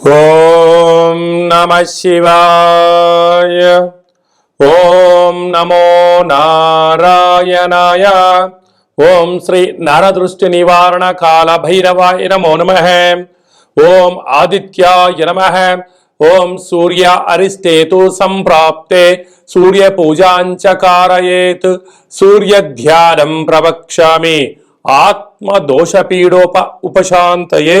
ఓం నమ శివాయ ఓం నమో నారాయణాయ ఓం శ్రీ నరదృష్టి నివారణ కాల భైరవాయ నమో నమ ఓం ఆదిత్యాయ నమ ఓం సూర్య అరిష్టేతు సంప్రాప్తే సూర్య పూజాంచ కారయేత్ సూర్య ధ్యానం ప్రవక్ష్యామి ఆత్మ దోషపీడోప ఉపశాంతయే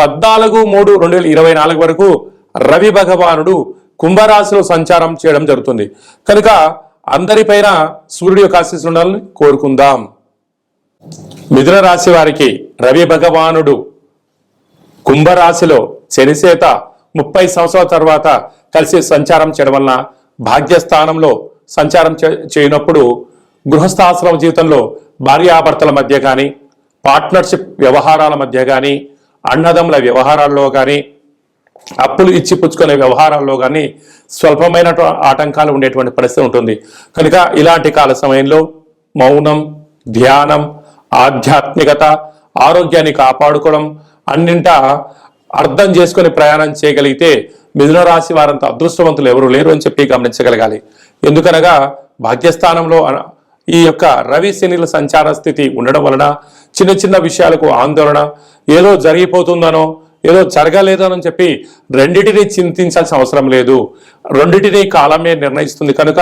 పద్నాలుగు మూడు రెండు వేల ఇరవై నాలుగు వరకు రవి భగవానుడు కుంభరాశిలో సంచారం చేయడం జరుగుతుంది. కనుక అందరిపైన సూర్యుడి యొక్క ఆశీస్సులు ఉండాలని కోరుకుందాం. మిథున రాశి వారికి రవి భగవానుడు కుంభరాశిలో శనిసేత ముప్పై సంవత్సరాల తర్వాత కలిసి సంచారం చేయడం వలన భాగ్యస్థానంలో సంచారం చే- చేయనప్పుడు గృహస్థాశ్రమ జీవితంలో భార్యాభర్తల మధ్య కానీ పార్ట్నర్షిప్ వ్యవహారాల మధ్య కానీ అన్నదమ్ముల వ్యవహారాల్లో కానీ అప్పులు ఇచ్చి పుచ్చుకునే వ్యవహారాల్లో కానీ స్వల్పమైన ఆటంకాలు ఉండేటువంటి పరిస్థితి ఉంటుంది. కనుక ఇలాంటి కాల సమయంలో మౌనం ధ్యానం ఆధ్యాత్మికత ఆరోగ్యాన్ని కాపాడుకోవడం అన్నింటా అర్థం చేసుకుని ప్రయాణం చేయగలిగితే మిథున రాశి వారంత అదృష్టవంతులు ఎవరు లేరు అని చెప్పి గమనించగలగాలి. ఎందుకనగా భాగ్యస్థానంలో ఈ యొక్క రవి శనిల సంచార స్థితి ఉండడం వలన చిన్న చిన్న విషయాలకు ఆందోళన. ఏదో జరిగిపోతుందనో ఏదో జరగలేదనో చెప్పి రెండిటిని చింతించాల్సిన అవసరం లేదు. రెండింటినీ కాలమే నిర్ణయిస్తుంది కనుక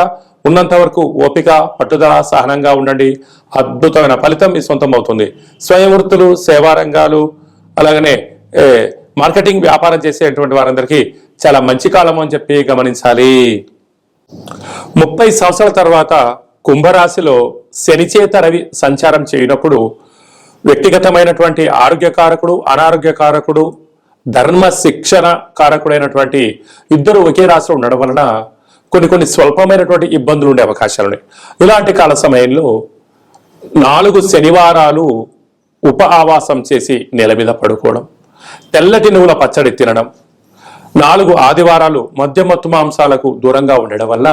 ఉన్నంత వరకు ఓపిక పట్టుదల సహనంగా ఉండండి. అద్భుతమైన ఫలితం మీ సొంతం అవుతుంది. స్వయం వృత్తులు సేవా రంగాలు అలాగనే మార్కెటింగ్ వ్యాపారం చేసేటువంటి వారందరికీ చాలా మంచి కాలం అని చెప్పి గమనించాలి. ముప్పై సంవత్సరాల తర్వాత కుంభరాశిలో శనిచేత రవి సంచారం చేయనప్పుడు వ్యక్తిగతమైనటువంటి ఆరోగ్యకారకుడు అనారోగ్యకారకుడు ధర్మ శిక్షణ కారకుడైనటువంటి ఇద్దరు ఒకే రాశిలో ఉండడం వలన కొన్ని కొన్ని స్వల్పమైనటువంటి ఇబ్బందులు ఉండే అవకాశాలు ఉన్నాయి. ఇలాంటి కాల సమయంలో నాలుగు శనివారాలు ఉప ఆవాసం చేసి నేల మీద పడుకోవడం తెల్లటి నువ్వుల పచ్చడి తినడం నాలుగు ఆదివారాలు మద్యమత్తు మాంసాలకు దూరంగా ఉండడం వల్ల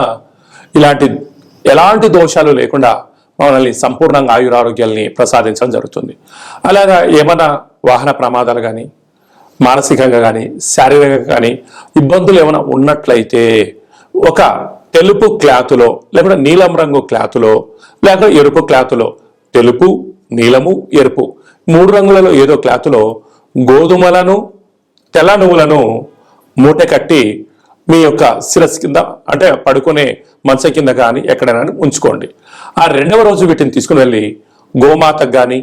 ఇలాంటి ఎలాంటి దోషాలు లేకుండా మనల్ని సంపూర్ణంగా ఆయురారోగ్యాల్ని ప్రసాదించడం జరుగుతుంది. అలాగా ఏమైనా వాహన ప్రమాదాలు కానీ మానసికంగా కానీ శారీరకంగా కానీ ఇబ్బందులు ఏమైనా ఉన్నట్లయితే ఒక తెలుపు క్లాతులో లేకుంటే నీలం రంగు క్లాతులో లేక ఎరుపు క్లాతులో తెలుపు నీలము ఎరుపు మూడు రంగులలో ఏదో క్లాతులో గోధుమలను తెల్ల నువ్వులను మూట కట్టి మీ యొక్క శిరస్సు కింద అంటే పడుకునే మంచ కింద కానీ ఎక్కడైనా ఉంచుకోండి. ఆ రెండవ రోజు వీటిని తీసుకుని వెళ్ళి గోమాతకు కానీ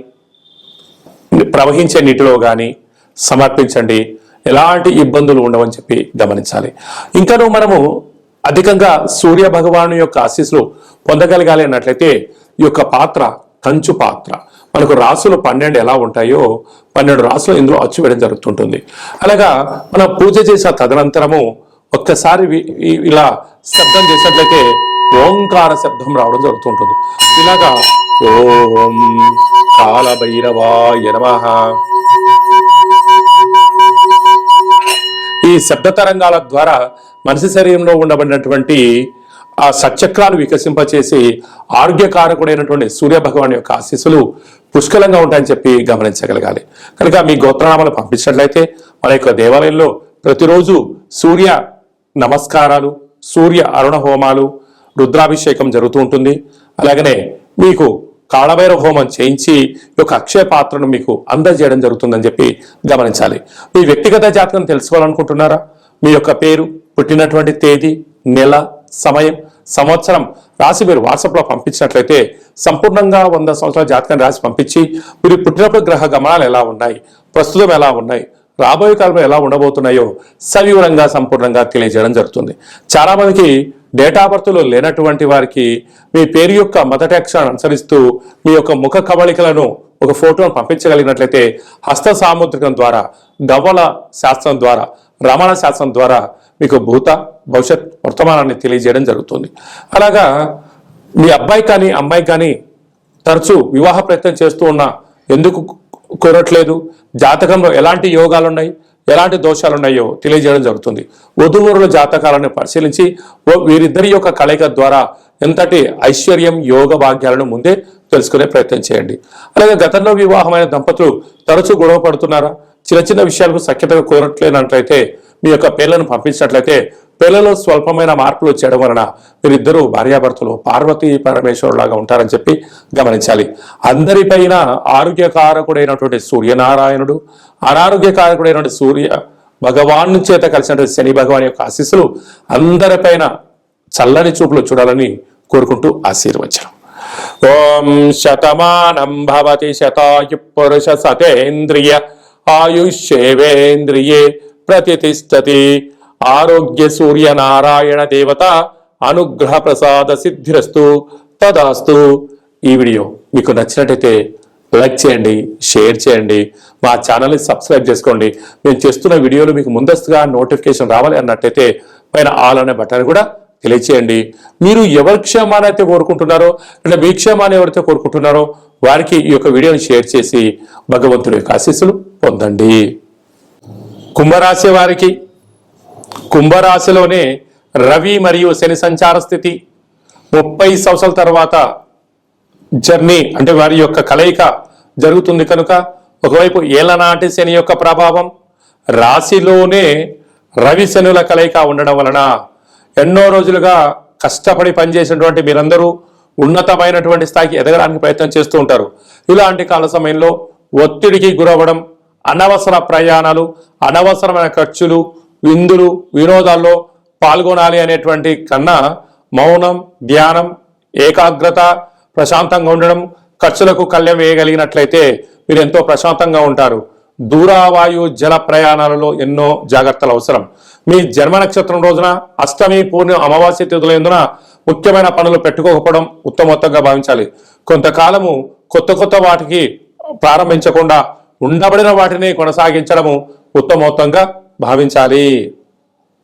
ప్రవహించే నీటిలో కానీ సమర్పించండి. ఎలాంటి ఇబ్బందులు ఉండవని చెప్పి గమనించాలి. ఇంకను మనము అధికంగా సూర్య భగవాను యొక్క ఆశీస్సులు పొందగలగాలి అన్నట్లయితే ఈ యొక్క పాత్ర కంచు పాత్ర. మనకు రాసులు పన్నెండు ఎలా ఉంటాయో పన్నెండు రాసులు ఇందులో అచ్చు వేయడం జరుగుతుంటుంది. అలాగా మనం పూజ చేసిన తదనంతరము ఒక్కసారి ఇలా శబ్దం చేసినట్లయితే ఓంకార శబ్దం రావడం జరుగుతుంటుంది. ఇలాగా ఓం కాలభైరవాయ నమ. ఈ శబ్ద తరంగాల ద్వారా మనిషి శరీరంలో ఉండబడినటువంటి ఆ సచక్రాలు వికసింపచేసి ఆరోగ్యకారకుడైనటువంటి సూర్య భగవాన్ యొక్క ఆశీస్సులు పుష్కలంగా ఉంటాయని చెప్పి గమనించగలగాలి. కనుక మీ గోత్రనామాలు పంపించినట్లయితే మన యొక్క దేవాలయంలో ప్రతిరోజు సూర్య నమస్కారాలు సూర్య అరుణ హోమాలు రుద్రాభిషేకం జరుగుతూ ఉంటుంది. అలాగనే మీకు కాళభైరవ హోమం చేయించి యొక్క అక్షయ పాత్రను మీకు అందజేయడం జరుగుతుందని చెప్పి గమనించాలి. మీ వ్యక్తిగత జాతకం తెలుసుకోవాలనుకుంటున్నారా? మీ యొక్క పేరు పుట్టినటువంటి తేదీ నెల సమయం సంవత్సరం రాసి మీరు వాట్సాప్లో పంపించినట్లయితే సంపూర్ణంగా వంద సంవత్సరాల జాతకాన్ని రాసి పంపించి మీరు పుట్టినప్పుడు గ్రహ గమనాలు ఎలా ఉన్నాయి? ప్రస్తుతం ఎలా ఉన్నాయి? రాబోయే కాలంలో ఎలా ఉండబోతున్నాయో సవివరంగా సంపూర్ణంగా తెలియజేయడం జరుగుతుంది. చాలామందికి డేటా బర్త్లో లేనటువంటి వారికి మీ పేరు యొక్క మొదటి అక్షరాన్ని అనుసరిస్తూ మీ యొక్క ముఖ కవళికలను ఒక ఫోటోను పంపించగలిగినట్లయితే హస్త సాముద్రికం ద్వారా గవ్వల శాస్త్రం ద్వారా రమణ శాస్త్రం ద్వారా మీకు భూత భవిష్యత్ వర్తమానాన్ని తెలియజేయడం జరుగుతుంది. అలాగా మీ అబ్బాయి కానీ అమ్మాయి కానీ తరచూ వివాహ ప్రయత్నం చేస్తూ ఉన్న ఎందుకు కోరట్లేదు జాతకంలో ఎలాంటి యోగాలు ఉన్నాయి ఎలాంటి దోషాలు ఉన్నాయో తెలియజేయడం జరుగుతుంది. వధువరుల జాతకాలను పరిశీలించి వీరిద్దరి యొక్క కలయిక ద్వారా ఎంతటి ఐశ్వర్యం యోగ భాగ్యాలను ముందే తెలుసుకునే ప్రయత్నం చేయండి. అలాగే గతంలో వివాహమైన దంపతులు తరచూ గొడవ పడుతున్నారా? చిన్న చిన్న విషయాలకు సఖ్యతగా కోరట్లేనట్లయితే మీ యొక్క పేర్లను పంపించినట్లయితే పిల్లలు స్వల్పమైన మార్పులు వచ్చేయడం వలన వీరిద్దరూ భార్యాభర్తలు పార్వతీ పరమేశ్వరులాగా ఉంటారని చెప్పి గమనించాలి. అందరిపైన ఆరోగ్యకారకుడైనటువంటి సూర్యనారాయణుడు అనారోగ్యకారకుడైనటువంటి సూర్య భగవాను చేత కలిసినటువంటి శని భగవాన్ యొక్క ఆశీస్సులు అందరిపైన చల్లని చూపులు చూడాలని కోరుకుంటూ ఆశీర్వచనం. ఓం శతమానం భవతి శతాయు పురుష సతేంద్రియ ఆయుష్యేవేంద్రియే ప్రతిష్టతి. ఆరోగ్య సూర్య నారాయణ దేవత అనుగ్రహ ప్రసాద సిద్ధిరస్తు. తదాస్తు. ఈ వీడియో మీకు నచ్చినట్టయితే లైక్ చేయండి షేర్ చేయండి మా ఛానల్ని సబ్స్క్రైబ్ చేసుకోండి. మేము చేస్తున్న వీడియోలు మీకు ముందస్తుగా నోటిఫికేషన్ రావాలి అన్నట్టయితే పైన ఆల్ అనే బటన్ కూడా తెలియచేయండి. మీరు ఎవరి క్షేమాన్ని అయితే కోరుకుంటున్నారో లేదా మీ క్షేమాన్ని ఎవరైతే కోరుకుంటున్నారో వారికి ఈ యొక్క వీడియోని షేర్ చేసి భగవంతుడి యొక్క ఆశీస్సులు పొందండి. కుంభరాశి వారికి కుంభరాశిలోనే రవి మరియు శని సంచార స్థితి ముప్పై సంవత్సరాల తర్వాత జర్నీ అంటే వారి యొక్క కలయిక జరుగుతుంది కనుక ఒకవైపు ఏలనాటి శని యొక్క ప్రభావం రాశిలోనే రవి శనుల కలయిక ఉండడం వలన ఎన్నో రోజులుగా కష్టపడి పనిచేసినటువంటి మీరందరూ ఉన్నతమైనటువంటి స్థాయికి ఎదగడానికి ప్రయత్నం చేస్తూ ఉంటారు. ఇలాంటి కాల సమయంలో ఒత్తిడికి గురవ్వడం అనవసర ప్రయాణాలు అనవసరమైన ఖర్చులు విందులు వినోదాల్లో పాల్గొనాలి అనేటువంటి కన్నా మౌనం ధ్యానం ఏకాగ్రత ప్రశాంతంగా ఉండడం ఖర్చులకు కళ్యం వేయగలిగినట్లయితే మీరు ఎంతో ప్రశాంతంగా ఉంటారు. దూరావాయు జల ప్రయాణాలలో ఎన్నో జాగ్రత్తలు అవసరం. మీ జన్మ నక్షత్రం రోజున అష్టమి పూర్ణి అమావాస్య తిథుల ఎందున ముఖ్యమైన పనులు పెట్టుకోకపోవడం ఉత్తమోత్తంగా భావించాలి. కొంతకాలము కొత్త కొత్త వాటికి ప్రారంభించకుండా ఉండబడిన వాటిని కొనసాగించడము ఉత్తమోత్తంగా భావించాలి.